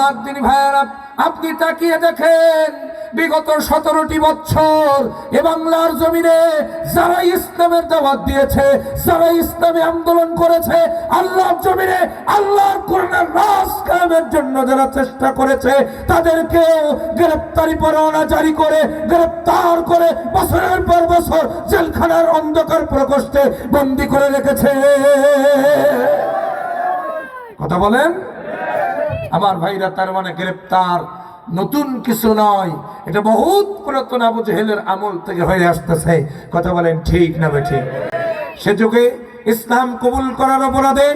আমার তিনি ভাইয়ারা, আপনি তাকিয়ে দেখেন, বিগত সতেরোটি বছর এ বাংলার জমিনে যারা ইসলামের দাওয়াত দিয়েছে, যারা ইসলামী আন্দোলন করেছে, আল্লাহর জমিনে, আল্লাহর কোরআনের রাজ কায়েমের জন্য যারা চেষ্টা করেছে তাদেরকে গ্রেপ্তারি পরোয়ানা জারি করে, গ্রেপ্তার করে বছরের পর বছর জেলখানার অন্ধকার প্রকোষ্ঠে বন্দি করে রেখেছে। কথা বলেন? আমার ভাইরা তার মানে গ্রেপ্তার। নতুন কিছু নয়। এটা বহুত পুরাতন আবু জেহেলের আমল থেকে হয়ে আসতেছে। কথা বলেন ঠিক না ঠিক সে যুগে ইসলাম কবুল করার অপরাধে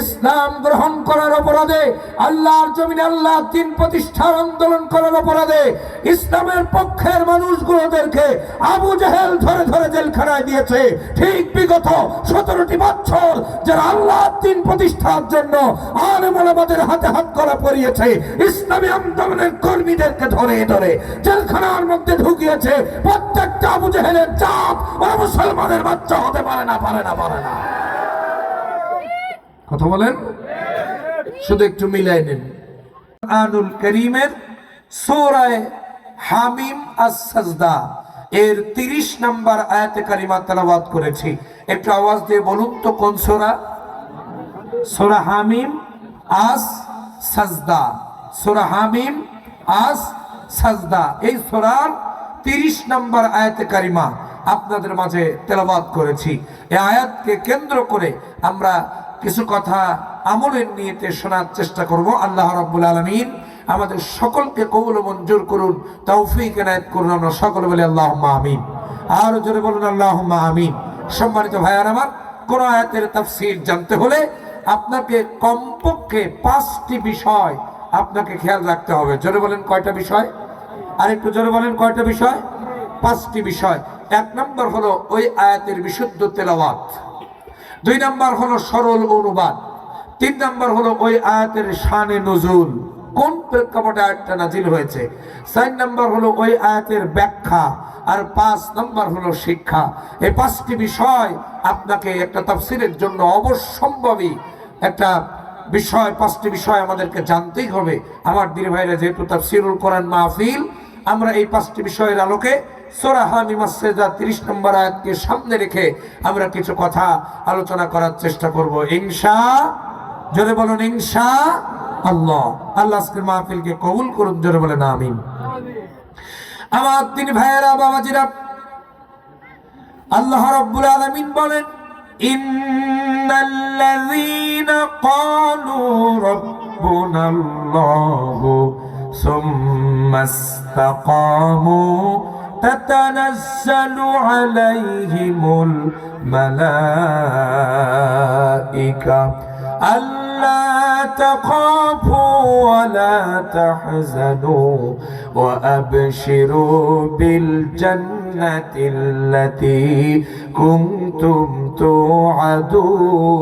ইসলাম গ্রহণ করার অপরাধে, আল্লাহর জমিনে আল্লাহ তিন প্রতিষ্ঠার আন্দোলন করার অপরাধে, ইসলামের পক্ষের মানুষগুলোদেরকে আবু জাহেল ধরে ধরে জেলখানায় দিয়েছে। ঠিক বিগত সতেরোটি বছর যারা আল্লাহ তিন প্রতিষ্ঠার জন্য আলেমাদের হাতে হাত করা পরিয়েছে, ইসলামী আন্দোলনের কর্মীদেরকে ধরে ধরে জেলখানার মধ্যে ঢুকিয়েছে। প্রত্যেকটা আবু জাহেলের চাপ ওরা মুসলমানের বাচ্চা হতে পারে না পারে না পারে না। কথা বলেন? শুধু একটু মিলাই নিন। আনুল করিমের সূরায়ে হামিম আস-সাজদা, এর 30 নাম্বার আয়াতে কারিমা তেলাওয়াত করেছি। একটু আওয়াজ দিয়ে বলুন তো কোন সোরা? সোরা হামিম আস সাজদা সোরা হামিম আস সাজদা এই সূরার 30 নাম্বার আয়াতে কারিমা আপনাদের মাঝে তেলাওয়াত করেছি। এই আয়াতকে কেন্দ্র করে আমরা কিছু কথা আমলের নিয়েতে শোনার চেষ্টা করব। আল্লাহ রাব্বুল আলামিন আমাদের সকলকে কবুল মঞ্জুর করুন, তৌফিক এনায়েত করুন আমরা সকল বলি আল্লাহ আমিন। আর জোরে বলুন আল্লাহ আমিন। সম্মানিত ভাইয়ার আমার, কোন আয়াতের তাফসীর জানতে হলে আপনাকে কমপক্ষে পাঁচটি বিষয় আপনাকে খেয়াল রাখতে হবে। জোরে বলেন কয়টা বিষয়? আর একটু জোরে বলেন কয়টা বিষয়? পাঁচটি বিষয়। এক নম্বর হলো ওই আয়াতের বিশুদ্ধ তেলাওয়াত। দুই নাম্বার হলো সরল অনুবাদ। তিন নাম্বার হলো ওই আয়াতের শানে নজুল। কোন প্রেক্ষাপটে আয়াতটা নাজিল হয়েছে? চার নাম্বার হলো ওই আয়াতের ব্যাখ্যা। আর পাঁচ নাম্বার হলো শিক্ষা। এই পাঁচটি বিষয় আপনাকে একটা তাফসিরের জন্য অবশ্যম্ভাবী একটা বিষয়, পাঁচটি বিষয় আমাদেরকে জানতেই হবে। আমার দিদি ভাইরা যেহেতু তাফসিরুল কোরআন মাহফিল, আমরা এই পাঁচটি বিষয়ের আলোকে সোরাহা মিমাসেদা তিরিশ নম্বর আয়াতকে সামনে রেখে আমরা কিছু কথা আলোচনা করার চেষ্টা করব। ইনশা, জোরে বলুন, ইনশা আল্লাহ। আল্লাহ আজকের মাহফিলকে কবুল করুন, জোরে বলেন, আমিন। আমার তিনি ভাইয়েরা, বাবাজিরা, আল্লাহ রাব্বুল আলামিন বলেন, ইন্নাল্লাযীনা ক্বালু রাব্বুনাল্লাহু সুম্মা ইসতাকামু تتنزل عليهم الملائكة ألا تخافوا ولا تحزنوا وأبشروا بالجنة التي كنتم توعدون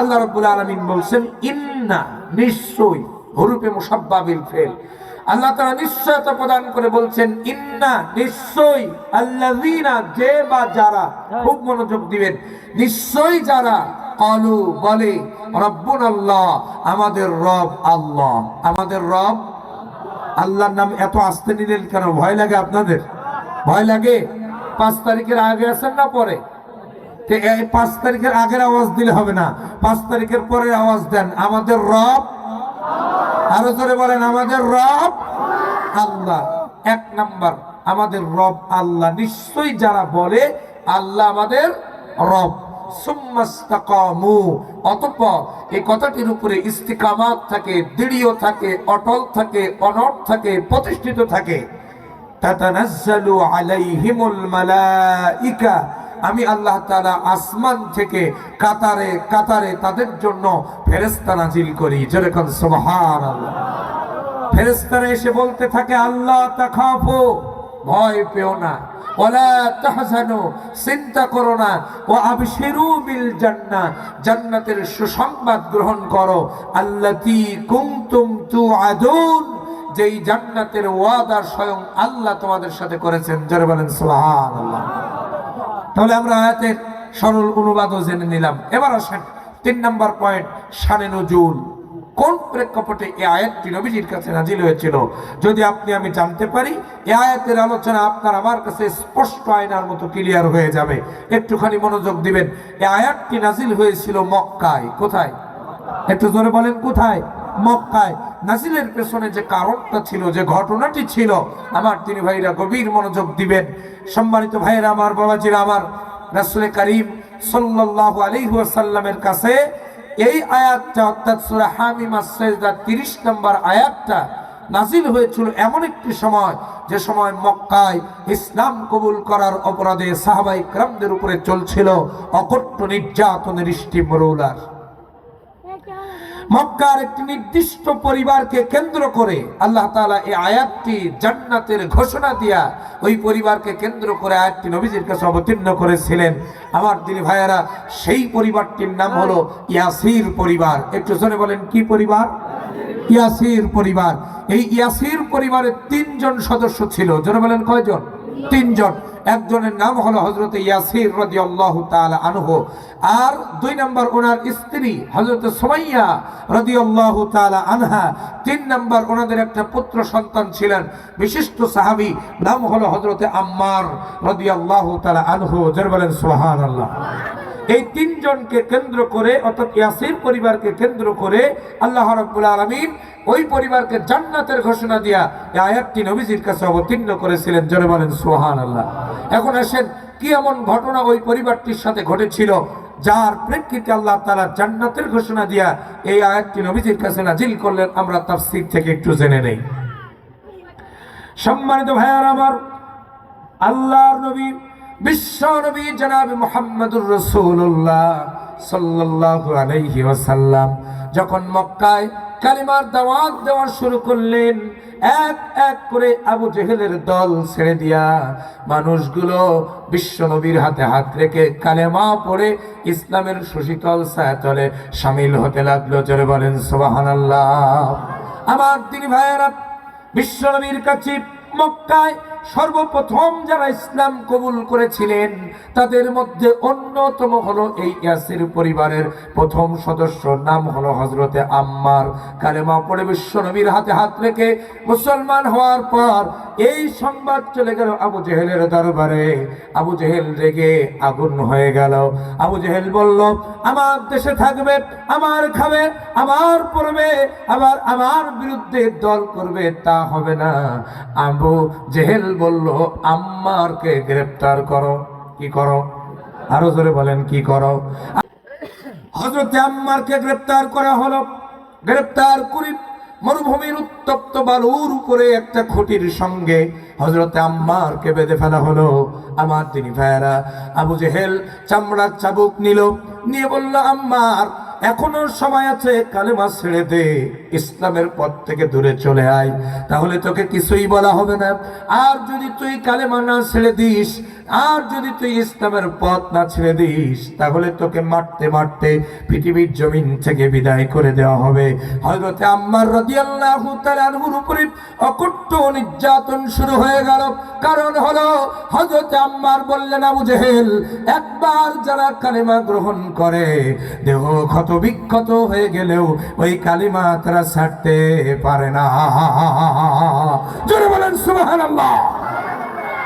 আল্লাহ রাব্বুল আলামিন বলছেন ইন্না নিশ্চয়ই হরুপে মুসাব্বাবিল ফেল আল্লাহ তাআলা নিশ্চয়তা প্রদান করে বলছেন, ইন্না নিশ্চয়ই আল্লাযীনা যে বা যারা খুব মনোযোগ দিবেন, নিশ্চয়ই যারা কলু বলে রব্বুন আল্লাহ আমাদের রব আল্লাহ। আমাদের রব আল্লাহর নাম এত আস্তে নিলেন কেন? ভয় লাগে আপনাদের? ভয় লাগে? পাঁচ তারিখের আগে আছেন না পরে? পাঁচ তারিখের আগের আওয়াজ দিলে হবে না। পাঁচ তারিখের পরে আওয়াজ দেন। আমাদের রব আরও জোরে বলেন, আমাদের রব আল্লাহ। এক নাম্বার, আমাদের রব আল্লাহ। নিশ্চয়ই যারা বলে, আল্লাহ আমাদের রব। এই কথাটির উপরে থাকে থাকে, অটল থাকে থাকে, প্রতিষ্ঠিত থাকে। আমি আল্লাহ তাআলা আসমান থেকে কাতারে কাতারে তাদের জন্য ফেরেশতা নাজিল করি। যেরকম সুবহানাল্লাহ। ফেরেশতারা এসে বলতে থাকে, আল্লাহ তাখাফু, ভয় পেও না। তাহজানু, চিন্তা করো না। ও জান্নাহ জান্নাতের সুসংবাদ গ্রহণ করো। আল্লাতী কুনতুম তুআদুন, যেই জান্নাতের ওয়াদা স্বয়ং আল্লাহ তোমাদের সাথে করেছেন। যারা বলেন সুবহানাল্লাহ। তাহলে আমরা আয়াতের সরল অনুবাদও জেনে নিলাম। এবার আসেন তিন নম্বর পয়েন্ট শানে নজুল। কোন প্রেক্ষাপটে এই আয়াতটি নবীজির কাছে নাজিল হয়েছিল? যদি আপনি, আমি জানতে পারি এই আয়াতের আলোচনা আপনার আমার কাছে স্পষ্ট আয়নার মতো ক্লিয়ার হয়ে যাবে। একটুখানি মনোযোগ দিবেন। এই আয়াতটি নাজিল হয়েছিল মক্কায়। কোথায়? একটু জোরে বলেন, কোথায়? মক্কায়। নাজিলের পেছনে যে কারণটা ছিল, যে ঘটনাটি ছিল, আমার তিনি ভাইরা গভীর মনোযোগ দিবেন। সম্মানিত ভাইয়েরা আমার, বাবাজিরা আমার, রাসুল করিম সাল্লাল্লাহু আলাইহি ওয়াসাল্লামের কাছে এই আয়াতটা, অর্থাৎ সূরা হামিম আস-সাজদা 30 নম্বর আয়াতটা নাজিল হয়েছিল এমন একটি সময়, যে সময় মক্কায় ইসলাম কবুল করার অপরাধে সাহাবাই ক্রামদের উপরে চলছিল অকট্ট নির্যাতনের স্টিম রোলার। মক্কার একটি নির্দিষ্ট পরিবারকে কেন্দ্র করে আল্লাহ তাআলা এই আয়াতটি জান্নাতের ঘোষণা দিয়া ওই পরিবারকে কেন্দ্র করে আয়াতটি নবীজির কাছে অবতীর্ণ করেছিলেন। আমার দিনী ভাইয়েরা, সেই পরিবারটির নাম হলো ইয়াসির পরিবার। একটু শুনে বলেন, কি পরিবার? ইয়াসির পরিবার। এই ইয়াসির পরিবারের তিনজন সদস্য ছিল। জনে বলেন, কয়জন? তিনজন। একজনের নাম হলো হজরত ইয়াসির রাদিয়াল্লাহু তাআলা আনহু। আর দুই নম্বর ওনার স্ত্রী হজরত সুমাইয়া রাদিয়াল্লাহু তাআলা আনহা, তিন নম্বর ওনাদের একটা পুত্র সন্তান ছিলেন, বিশিষ্ট সাহাবী, নাম হলো হজরত আম্মার রাদিয়াল্লাহু তাআলা আনহু। যারা বলেন, সুবহানাল্লাহ। এই তিনজনকে কেন্দ্র করে, অর্থাৎ ইয়াসির পরিবারকে কেন্দ্র করে আল্লাহ রাব্বুল আলামিন ওই পরিবারকে জান্নাতের ঘোষণা দিয়া আয়াতটি নবীজির কাছে অবতীর্ণ করেছিলেন। জোরে বলেন, সুবহানাল্লাহ। এখন আসেন কি এমন ঘটনা ওই পরিবারটির সাথে ঘটেছিল, যার প্রেক্ষিতে আল্লাহ তালা জান্নাতের ঘোষণা দিয়া এই আয়াতটি নবীজির কাছে নাজিল করলেন, আমরা তার স্থির থেকে একটু জেনে নেই। সম্মানিত ভাইয়ার আমার, আল্লাহর নবী বিশ্ব নবী জনাব মোহাম্মদুর রসুল্লাহ আলাইহি ওয়াসাল্লাম যখন মক্কায় কালিমার দাওয়াত দেওয়া শুরু করলেন, এক এক করে আবু জেহেলের দল ছেড়ে দিয়া মানুষগুলো বিশ্ব নবীর হাতে হাত রেখে কালেমা পড়ে ইসলামের সুশীতল ছায়াতলে সামিল হতে লাগল। জোরে বলেন, সুবহানাল্লাহ। আমার তিনি ভাইয়েরা বিশ্বনবীর কাছে মক্কায় সর্বপ্রথম যারা ইসলাম কবুল করেছিলেন, তাদের মধ্যে অন্যতম হলো এই ইয়াসির পরিবারের প্রথম সদস্য, নাম হলো হজরতে আম্মার। কালেমা পড়ে বিশ্বনবীর হাতে হাত রেখে মুসলমান হওয়ার পর এই সংবাদ চলে গেল আবু জেহেলের দরবারে। আবু জেহেল রেগে আগুন হয়ে গেল। আবু জেহেল বলল, আমার দেশে থাকবে, আমার খাবে, আমার পড়বে, আবার আমার বিরুদ্ধে দল করবে, তা হবে না। আবু জেহেল বলল, আম্মারকে গ্রেফতার করো। কি করো? আরও জোরে বলেন, কি করো? হজরতে আম্মারকে গ্রেফতার করা হলো। গ্রেফতার করি মরুভূমির উত্তপ্ত বালুর উপরে একটা খুঁটির সঙ্গে হজরতে আম্মারকে বেঁধে ফেলা হলো। আমার তিনি ভাইয়েরা, আবু জেহেল চামড়ার চাবুক নিল, নিয়ে বলল, আম্মার এখনও সময় আছে, কালেমা ছেড়ে দে, ইসলামের পথ থেকে দূরে চলে আয়। তাহলে তোকে কিছুই বলা হবে না। আর যদি তুই কালেমা না ছেড়ে দিস, আর যদি তুই ইসলামের পথ না ছেড়ে দিস, তাহলে তোকে মারতে মারতে পৃথিবীর জমিন থেকে বিদায় করে দেওয়া হবে। হযরতে আম্মার রাদিয়াল্লাহু তাআলার উপরে অকট্ট নির্যাতন শুরু হয়ে গেল। কারণ হলো, হযরতে আম্মার বললেন, আবু জেহেল, একবার যারা কালেমা গ্রহণ করে, দেহ ক্ষত বিক্ষত হয়ে গেলেও ওই কালিমা তারা ছাড়তে পারে না। জোরে বলেন, সুবহানাল্লাহ।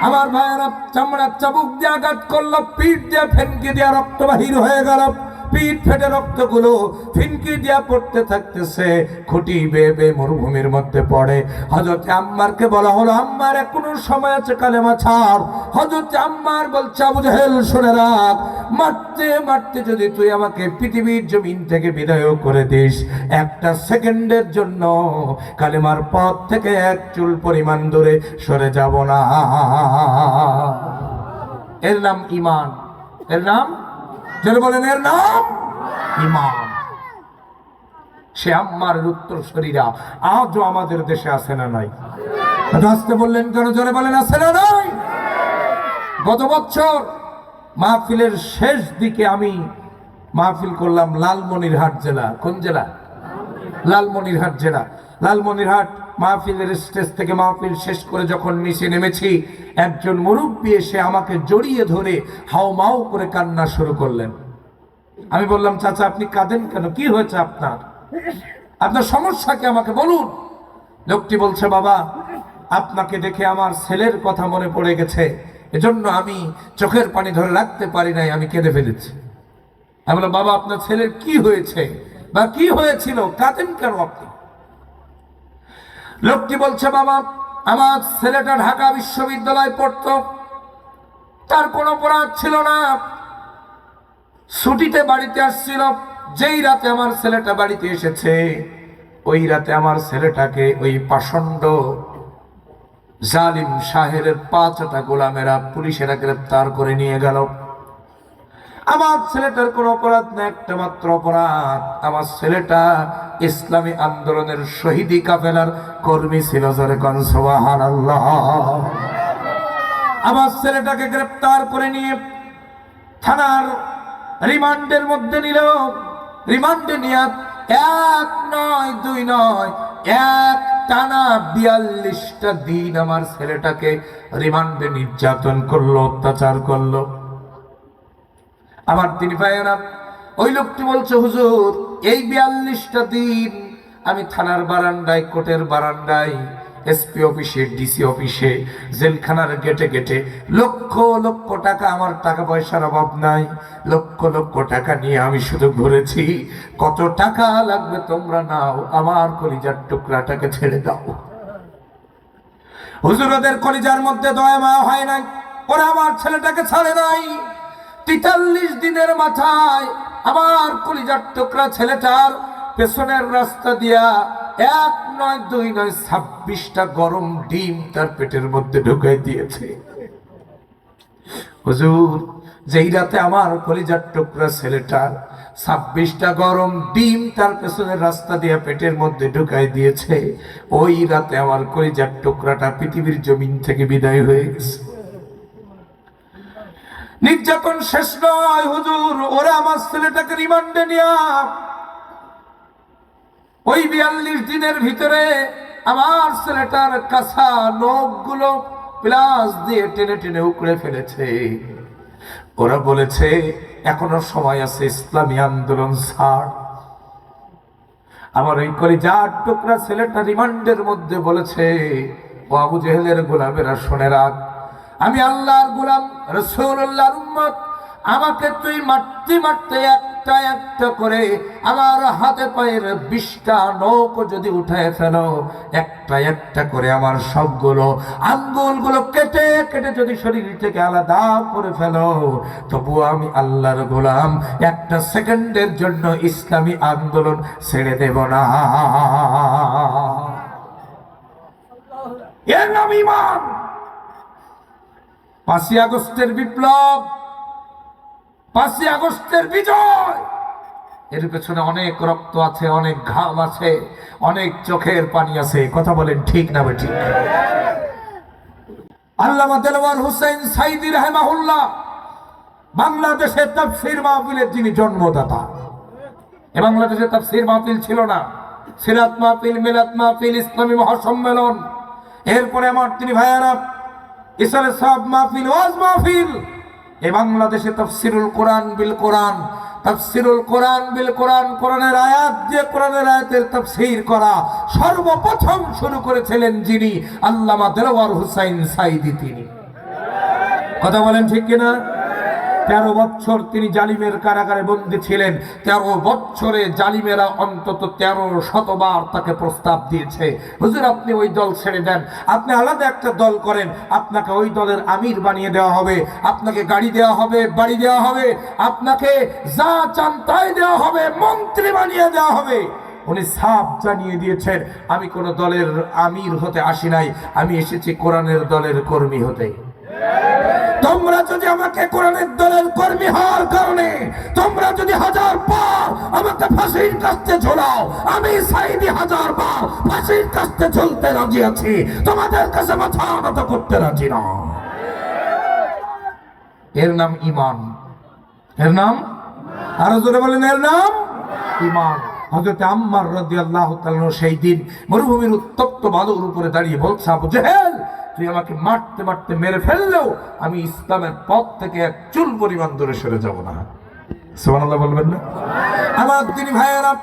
আমার ভাইয়েরা চামড়ার চাবুক দিয়ে আঘাত করল, পিঠ দিয়ে ফেনকে দিয়ে রক্ত বাহির হয়ে গেল। পিঠ ফেটে রক্তগুলো ফিনকি দিয়া পড়তে থাকতেছে, খুঁটি বেয়ে বেয়ে মরুভূমির মধ্যে পড়ে। হজরত আম্মারকে বলা হলো, আম্মার এখনও সময় আছে কালেমা ছাড়। হজরত আম্মার বলছে, আবু জাহেল, শুনে রাখ, মারতে মারতে যদি তুই আমাকে পৃথিবীর জমিন থেকে বিদায় করে দিস, একটা সেকেন্ডের জন্য কালেমার পথ থেকে এক চুল পরিমাণ দূরে সরে যাব না। এর নাম ইমান। এর নাম যারা বলেন এর নাম? ইমান সে আম্মার উত্তর শরীরা আজও আমাদের দেশে আসে না নাই? আসতে বললেন কেন? জোরে বলেন আসে না নাই? গত বছর মাহফিলের শেষ দিকে আমি মাহফিল করলাম লালমনিরহাট জেলা। কোন জেলা? লালমনিরহাট জেলা। লালমনিরহাট মাহফিলের স্টেজ থেকে মাহফিল শেষ করে যখন নিচে নেমেছি একজন মুরব্বী এসে আমাকে জড়িয়ে ধরে হাও মাও করে কান্না শুরু করলেন। আমি বললাম, চাচা, আপনি কাঁদেন কেন? কি হয়েছে আপনার? আপনার সমস্যা কি? আমাকে বলুন। লোকটি বলছে, বাবা, আপনাকে দেখে আমার ছেলের কথা মনে পড়ে গেছে। এজন্য আমি চোখের পানি ধরে রাখতে পারি নাই, আমি কেঁদে ফেলেছি। আমি বললাম, বাবা, আপনার ছেলের কি হয়েছে? বা কি হয়েছিল? কাঁদেন কেন আপনি? লোকটি বলছে, বাবা আমার ছেলেটা ঢাকা বিশ্ববিদ্যালয়ে পড়তো। তার কোনো অপরাধ ছিল না। ছুটিতে বাড়িতে আসছিল। যেই রাতে আমার ছেলেটা বাড়িতে এসেছে, ওই রাতে আমার ছেলেটাকে ওই পাষণ্ড জালিম শাহের পাঁচটা গোলামেরা পুলিশেরা গ্রেপ্তার করে নিয়ে গেল। আমার ছেলেটার কোনো অপরাধ না, একটা মাত্র অপরাধ। আমার ছেলেটা ইসলামী আন্দোলনের শহীদি কাফেলার কর্মী ছিল কনসবাহান আমার ছেলেটাকে গ্রেপ্তার করে নিয়ে থানার রিমান্ডের মধ্যে নিল। রিমান্ডে নিয়ে এক নয়, দুই নয়, এক টানা বিয়াল্লিশটা দিন আমার ছেলেটাকে রিমান্ডে নির্যাতন করল, অত্যাচার করল। আমার তিনি ভাইয়েরা, ওই লোকটি বলছে, হুজুর, এই বিয়াল্লিশটা দিন আমি থানার বারান্দায়, কোর্টের বারান্দায় এসপি অফিসে ডিসি অফিসে, জেলখানার গেটে গেটে লক্ষ লক্ষ টাকা আমার টাকা পয়সার অভাব নাই। লক্ষ লক্ষ টাকা নিয়ে আমি শুধু ঘুরেছি। কত টাকা লাগবে তোমরা নাও, আমার কলিজার টুকরাটাকে ছেড়ে দাও। হুজুরদের কলিজার মধ্যে দয়া মায়া হয় নাই। ওরা আমার ছেলেটাকে ছাড়ে নাই। তেতাল্লিশ দিনের মাথায় আমার কলিজার টুকরা ছেলেটার পেছনের রাস্তা দিয়া এক নয়, দুই নয়, ছাব্বিশটা গরম ডিম তার পেটের মধ্যে ঢুকাই দিয়েছে। হুজুর, যেই রাতে আমার কলিজার টুকরা ছেলেটার ছাব্বিশটা গরম ডিম তার পেছনের রাস্তা দিয়ে পেটের মধ্যে ঢুকাই দিয়েছে, ওই রাতে আমার কলিজার টুকরাটা পৃথিবীর জমিন থেকে বিদায় হয়ে গেছে। নির্যাতন শেষ নয়, হুজুর। ওরা আমার ছেলেটাকে রিমান্ডে নিয়া ওই বিয়াল্লিশ দিনের ভিতরে আমার ছেলেটার কাছা নখগুলো প্লাস দিয়ে টেনে টেনে উকড়ে ফেলেছে। ওরা বলেছে, এখনও সময় আছে ইসলামী আন্দোলন ছাড়। আমার ওই করে যার টুকরা ছেলেটা রিমান্ডের মধ্যে বলেছে, ও আবু জেহেলের গোলামেরা, শুনে রাখ আমি আল্লাহর গোলাম রসুল্লাহর উম্মত। আমাকে তুই মারতে মারতে একটা একটা করে আমার হাতে পায়ের বিশটা নৌকো যদি উঠায় ফেলো, একটা একটা করে আমার সবগুলো আঙ্গুলগুলো কেটে কেটে যদি শরীর থেকে আলাদা করে ফেলো, তবুও আমি আল্লাহর গোলাম। একটা সেকেন্ডের জন্য ইসলামী আন্দোলন ছেড়ে দেব না। এর নাম ইমান পাঁচই আগস্টের বিপ্লব, পাঁচই আগস্টের বিজয়। এর পেছনে অনেক রক্ত আছে, অনেক ঘাম আছে, অনেক চোখের পানি আছে। কথা বলেন ঠিক না ঠিক আল্লামা দেলওয়ার হুসেন সাইদি রহমাহুল্লাহ বাংলাদেশের তাফসির মাহফিলের যিনি জন্মদাতা। এ বাংলাদেশে তাফসির মাহফিল ছিল না। সিরাত মাহফিল মিলাত মাহফিল, ইসলামী মহাসম্মেলন। এরপরে আমার তিনি ভাইয়ারা ইসারে সব মাহফিল, ওয়াজ মাহফিল। এ বাংলাদেশে তাফসিরুল কোরআন বিল কোরআন, তাফসিরুল কোরআন বিল কোরআন, কোরআনের আয়াত দিয়ে কোরআনের আয়াতের তফসির করা সর্বপ্রথম শুরু করেছিলেন যিনি আল্লামা দেলোয়ার হুসাইন সাইদি তিনি। কথা বলেন ঠিক কিনা? তেরো বছর তিনি জালিমের কারাগারে বন্দী ছিলেন। তেরো বছরে জালিমেরা অন্তত তেরো শতবার তাকে প্রস্তাব দিয়েছে। হুজুর, আপনি ওই দল ছেড়ে দেন। আপনি আলাদা একটা দল করেন। আপনাকে ওই দলের আমির বানিয়ে দেওয়া হবে। আপনাকে গাড়ি দেওয়া হবে, বাড়ি দেওয়া হবে। আপনাকে যা চান তাই দেওয়া হবে। মন্ত্রী বানিয়ে দেওয়া হবে। উনি সাফ জানিয়ে দিয়েছেন, আমি কোন দলের আমির হতে আসি নাই। আমি এসেছি কোরআনের দলের কর্মী হতে। তোমরা যদি আমাকে কোরআনের দলের কর্মী হওয়ার কারণে তোমরা যদি হাজার বার আমাকে ফাঁসির কাছতে ঝোলাও, আমি সাইদি হাজার বার ফাঁসির কাছতে ঝুলতে রাজি আছি। তোমাদের কাছে মাথা নত করতে রাজি না। এর নাম ইমান এর নাম? আরও জোরে বলেন, এর নাম? ইমান হজরত আম্মার রাদিয়াল্লাহু তাআলা সেই দিন মরুভূমির উত্তপ্ত বালুর উপরে দাঁড়িয়ে বলছে, আবু জেহেল তুই আমাকে মারতে মারতে মেরে ফেললেও আমি ইসলামের পথ থেকে এক চুল পরিমাণ দূরে সরে যাব না। সুবহানাল্লাহ বলবেন না? আমার তিনি ভাইয়েরা,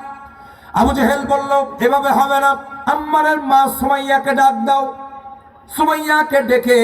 আবু জেহেল বলল, এভাবে হবে না। আম্মারের মা সুমাইয়াকে ডাক দাও। সুমাইয়াকে ডেকে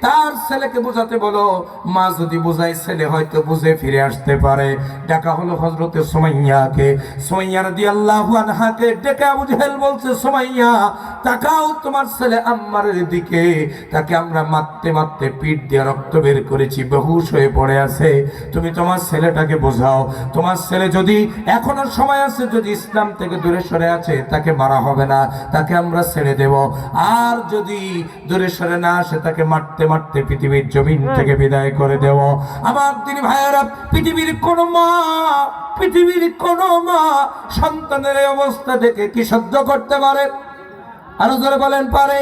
তার ছেলেকে বোঝাতে বলো, মা যদি বোঝায়, ছেলে হয়তো বুঝে ফিরে আসতে পারে। ডাকা হলো হজরতে সুমাইয়াকে। সুমাইয়া রাদি আল্লাহ আনহাকে ডেকে জেহেল বলছে, সুমাইয়া, তাকাও তোমার ছেলে আম্মারের দিকে। তাকে আমরা মারতে মারতে পিঠ দিয়ে রক্ত বের করেছি, বেহুশ হয়ে পড়ে আছে। তুমি তোমার ছেলেটাকে বোঝাও। তোমার ছেলে যদি এখনও সময় আছে, যদি ইসলাম থেকে দূরে সরে আছে, তাকে মারা হবে না। তাকে আমরা ছেড়ে দেব। আর যদি দূরে সরে না আসে, তাকে মারতে মারতে মারতে পৃথিবীর জমিন থেকে বিদায় করে দেব। আমার তিনি ভাইয়েরা পৃথিবীর কোন মা পৃথিবীর কোন মা সন্তানের অবস্থা দেখে কি সহ্য করতে পারে? আরও জোরে বলেন পারে।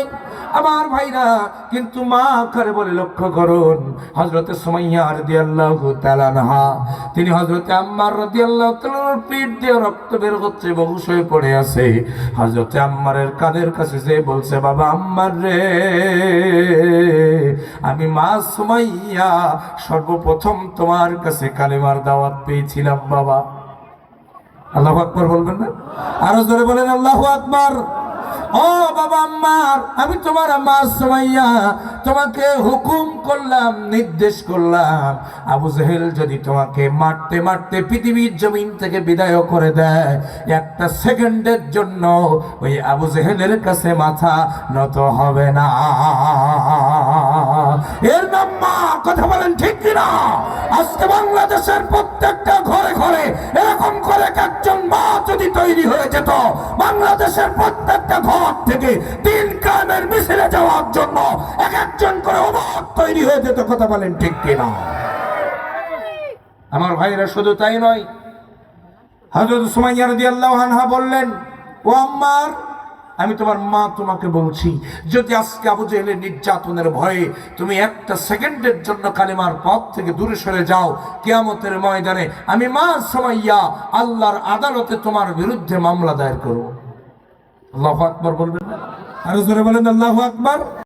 আমার ভাইরা, কিন্তু মা করে বলে লক্ষ্য করুন হজরতে সুমাইয়া তিনি হজরতে আম্মার রাদিয়াল্লাহু তাআলার পিঠ দিয়ে রক্ত বের হচ্ছে বহুশ হয়ে পড়ে আছে। হজরতে আম্মারের কানের কাছে যে বলছে, বাবা আম্মার রে, আমি মা সুমাইয়া, সর্বপ্রথম তোমার কাছে কালেমার দাওয়াত পেয়েছিলাম, বাবা। আল্লাহু আকবার বলবেন না? আরও জোরে বলেন, আল্লাহ আকবার। ও বাবা আমার আমি তোমার মা সুমাইয়া তোমাকে হুকুম করলাম, নির্দেশ করলাম। আবু জেহেল যদি তোমাকে মারতে মারতে পৃথিবীর জমিন থেকে বিদায় করে দেয়, একটা সেকেন্ডের জন্য ওই আবু জেহেলের কাছে মাথা নত হবে না। এর নাম মা, কথা বলেন ঠিক কিনা? আজকে বাংলাদেশের প্রত্যেকটা ঘরে ঘরে এরকম করে একজন মা যদি তৈরি হয়ে যেত, বাংলাদেশের প্রত্যেকটা ঘর থেকে তিন কামের মিছিলে যাওয়ার জন্য এক একজন করে অবাক তৈরি হয়ে যেত, কথা বলেন ঠিক কিনা? আমার ভাইরা শুধু তাই নয় হজরত সুমাইয়া রাদিয়াল্লাহু আনহা বললেন, ও আম্মার, আমি তোমার মা তোমাকে বলছি, যদি আজকে আবু জেহেলের নির্যাতনের ভয়ে তুমি একটা সেকেন্ডের জন্য কালিমার পথ থেকে দূরে সরে যাও, কিয়ামতের ময়দানে আমি মা সুমাইয়া আল্লাহর আদালতে তোমার বিরুদ্ধে মামলা দায়ের করব। আল্লাহু আকবার বলবেন না? আরও জোরে বলেন আল্লাহ আকবার।